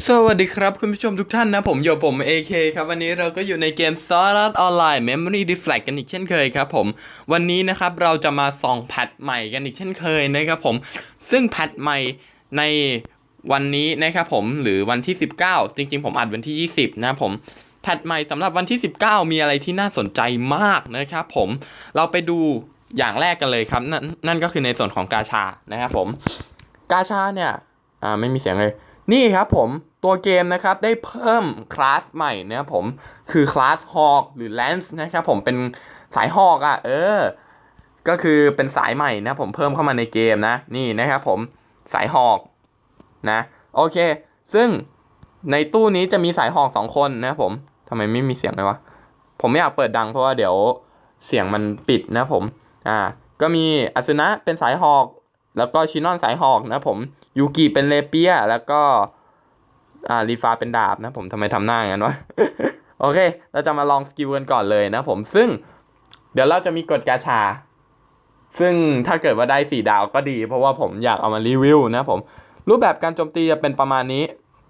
สวัสดีครับคุณผู้ชมทุกท่านนะผมโยผม AK ครับ วันนี้เราก็อยู่ในเกม Sword Art Online Memory Deflect กันอีกเช่นเคยครับผม วันนี้นะครับเราจะมาส่องแพทใหม่กันอีกเช่นเคยนะครับผม ซึ่งแพทใหม่ในวันนี้นะครับผมหรือวันที่ 19 จริงๆ ผมอัดวันที่ 20 นะครับผมแพทใหม่สำหรับวันที่ 19 มีอะไรที่น่าสนใจมากนะครับผมเราไปดูอย่างแรกกันเลยครับนั่นนั่นก็คือในส่วนของกาชานะครับผมกาชาเนี่ยอ่าไม่มีเสียงเลย นี่ครับผมตัวเกมนะครับได้เพิ่มคลาสใหม่นะครับผมคือคลาสฮอกหรือแลนส์นะครับผมเป็นสายฮอกอะเออ ก็คือเป็นสายใหม่นะผมเพิ่มเข้ามาในเกมนะนี่นะครับผมสายฮอกนะโอเค ซึ่งในตู้นี้จะมีสายฮอกสองคนนะครับผมทำไมไม่มีเสียงเลยวะผมไม่อยากเปิดดังเพราะว่าเดี๋ยวเสียงมันปิดนะผมอ่าก็มีอาซึนะเป็นสายหอก แล้วก็ชินอนสายหอกนะผมยูกิเป็นเลเปีย แล้วก็อ่ารีฟาเป็นดาบนะผมทำไมทำหน้าอย่างนั้นวะ โอเค เราจะมาลองสกิลกันก่อนเลยนะผมซึ่งเดี๋ยวเราจะมีกฎกาชา ซึ่งถ้าเกิดว่าได้สี่ดาวก็ดี เพราะว่าผมอยากเอามารีวิวนะผม รูปแบบการโจมตีจะเป็นประมาณนี้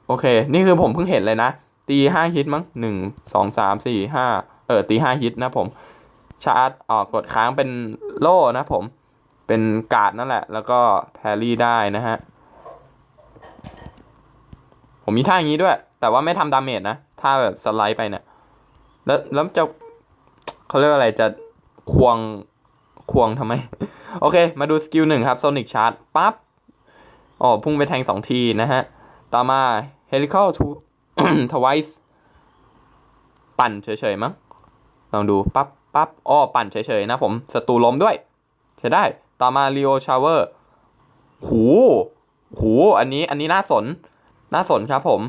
โอเค นี่คือผมเพิ่งเห็นเลยนะ ตีห้าฮิตมั้งหนึ่งสองสามสี่ห้าเออตีห้าฮิตนะผม ชาร์จออกกดค้างเป็นโล่นะผม เป็นกาดนั่นแหละ แล้วก็แพรี่ได้นะฮะ ผมมีท่าอย่างนี้ด้วย แต่ว่าไม่ทำดาเมจนะท่าแบบสไลด์ไปเนี่ย แล้วแล้วจะเขาเรียกว่าอะไรจะควงควงทำไม โอเค มาดูสกิลหนึ่งครับโซนิกชาร์จปั๊บอ๋อพุ่งไปแทงสองทีนะฮะ ต่อมา Helical to Twice ปั่นเฉยๆมั้งลองดูปั๊บปั๊บอ้อปั่นเฉยๆนะผมศัตรูล้มด้วยใช้ได้ ต่อมา Leo Shower หู หู อันนี้ อันนี้น่าสน น่าสนครับผม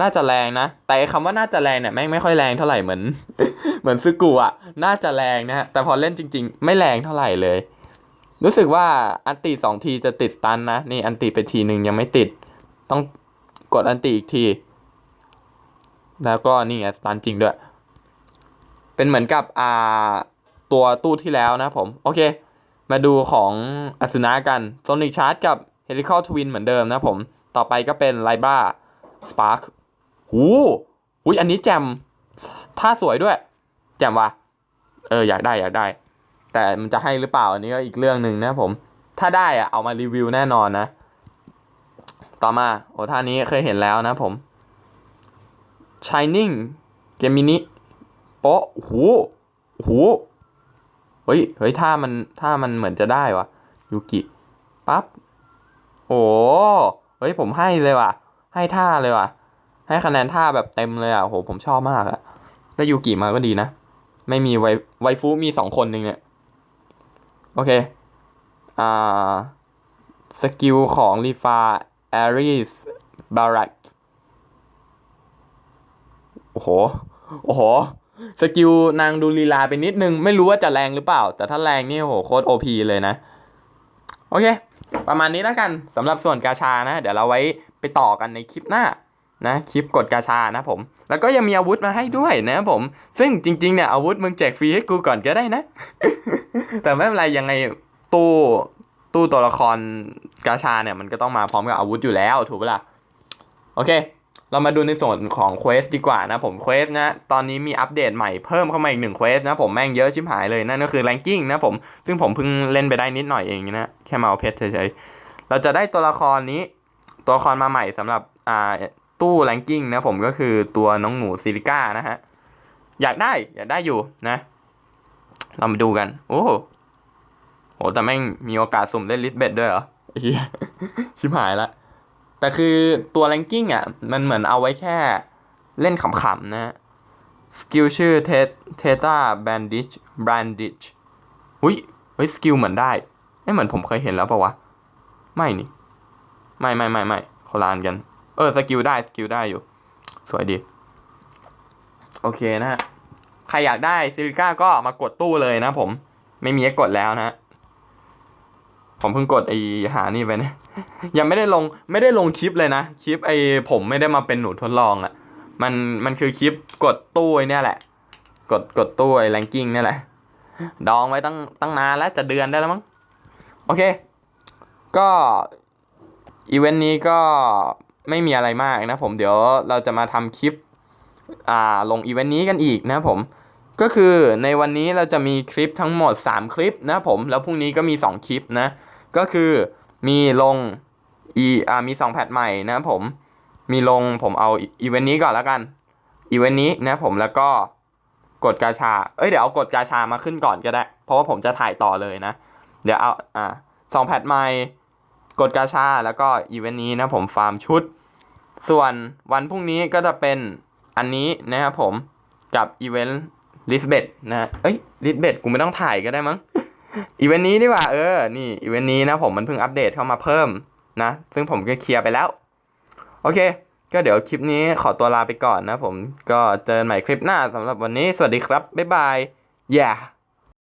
น่าจะแรงนะ แต่ไอ้คำว่าน่าจะแรงเนี่ยแม่งไม่ค่อยแรงเท่าไหร่เหมือน เหมือนซึกุอะน่าจะแรงนะฮะ แต่พอเล่นจริง ๆ ไม่แรงเท่าไหร่เลย รู้สึกว่าอันติสองทีจะติดสตันนะ นี่อันติไปทีหนึ่งยังไม่ติด ต้องกดอันติอีกที แล้วก็นี่ไงสตันจริงด้วย เป็นเหมือนกับอ่าตัวตู้ที่แล้วนะผม โอเค มาดูของอสุนะกันโซนิ c ชาร์จกับเฮลิคอ l ทวินเหมือนเดิมนะผม ต่อไปก็เป็นไลบราสปาร์คหูอุ้ยอันนี้แจมท่าสวยด้วย แจมว่ะเออ อยากได้อยากได้ แต่มันจะให้หรือเปล่าอันนี้ก็อีกเรื่องหนึ่งนะผม ถ้าได้อะเอามารีวิวแน่นอนนะ ต่อมา โอ้ท่านี้เคยเห็นแล้วนะผม Shining เกมินิโปะหูหู เฮ้ยเฮ้ยท่ามันท่ามันเหมือนจะได้วะยูกิปั๊บโอ้เฮ้ยผมให้เลยว่ะ ให้ท่าเลยว่ะ ให้คะแนนท่าแบบเต็มเลยอะโหผมชอบมากอะได้ยูกิมาก็ดีนะ ไม่มีไวไวฟูมีสองคนหนึ่งเนี่ย โอเค อ่า สกิลของรีฟาแอริสบารักโอ้โห โอ้โห สกิลนางดูลีลาไปนิดนึง ไม่รู้ว่าจะแรงหรือเปล่า แต่ถ้าแรงนี่โหโคตรโอพีเลยนะ โอเค ประมาณนี้แล้วกันสำหรับส่วนกาชานะ เดี๋ยวเราไว้ไปต่อกันในคลิปหน้านะคลิปกดกาชานะผม แล้วก็ยังมีอาวุธมาให้ด้วยนะผม ซึ่งจริงๆเนี่ยอาวุธมึงแจกฟรีให้กูก่อนก็ได้นะ แต่ไม่เป็นไรยังไงตู้ตู้ตัวละครกาชาเนี่ยมันก็ต้องมาพร้อมกับอาวุธอยู่แล้วถูกปะล่ะโอเค เรามาดูในส่วนของเควสดีกว่านะผมเควสนะ ตอนนี้มีอัปเดตใหม่เพิ่มเข้ามาอีกหนึ่งเควสนะผมแม่งเยอะชิบหายเลย นั่นก็คือแรงกิ้งนะผม ซึ่งผมเพิ่งเล่นไปได้นิดหน่อยเองนะ แค่มาเอาเพชรเฉยๆ เราจะได้ตัวละครนี้ ตัวละครมาใหม่สำหรับอ่าตู้แรงกิ้งนะผมก็คือตัวน้องหนูซิลิก้านะฮะ อยากได้อยากได้อยู่นะ เรามาดูกัน โอ้โหแต่แม่งมีโอกาสสุ่มเล่นลิสเบ็ดด้วยเหรอชิบหายละ แต่คือตัวแรงกิ้งอะ มันเหมือนเอาไว้แค่เล่นขำๆนะสกิลชื่อเทเทต้าแบนดิชแบนดิชอุ้ยเฮ้ยสกิลเหมือนได้เอ้เหมือนผมเคยเห็นแล้วปะวะ ไม่นี่ ไม่ไม่ไม่ไม่คละอันกัน เออสกิลได้สกิลได้อยู่ สวยดี โอเคนะฮะ ใครอยากได้ซิลิก้าก็มากดตู้เลยนะผม ไม่มีให้กดแล้วนะฮะ ผมเพิ่งกดไอหานี่ไปนะยังไม่ได้ลงไม่ได้ลงคลิปเลยนะ คลิปไอผมไม่ได้มาเป็นหนูทดลองอะ่ะ มันมันคือคลิปกดตู้เนี่ยแหละ กดกดตู้ไอแรงกิ้งเนี่ยแหละ ดองไว้ตั้งตั้งนานแล้วจะเดือนได้แล้วมั้ง โอเค ก็อีเวนต์นี้ก็ไม่มีอะไรมากนะผมเดี๋ยวเราจะมาทำคลิปอ่าลงอีเวนต์นี้กันอีกนะผมก็คือในวันนี้เราจะมีคลิปทั้งหมด 3 คลิปนะผม แล้วพรุ่งนี้ก็มี 2 คลิปนะ ก็คือมีลงอีอ่ามี 2 แพทใหม่นะผม มีลงผมเอาอีเวนต์นี้ก่อนแล้วกัน อีเวนต์นี้นะผมแล้วก็กดกาชา เอ้ยเดี๋ยวเอากดกาชามาขึ้นก่อนก็ได้ เพราะว่าผมจะถ่ายต่อเลยนะ เดี๋ยวเอาอ่าสองแพทใหม่กดกาชาแล้วก็อีเวนต์นี้นะผมฟาร์มชุด ส่วนวันพรุ่งนี้ก็จะเป็นอันนี้นะครับผมกับอีเวนต์ลิสเบตนะ เอ้ยลิสเบตกูไม่ต้องถ่ายก็ได้มั้ง อีเวนต์นี้ดีกว่าเออ นี่อีเวนต์นี้นะผมมันเพิ่งอัปเดตเข้ามาเพิ่มนะ ซึ่งผมก็เคลียร์ไปแล้ว โอเค ก็เดี๋ยวคลิปนี้ขอตัวลาไปก่อนนะผม ก็เจอกันใหม่คลิปหน้าสำหรับวันนี้ สวัสดีครับ บ๊ายบาย yeah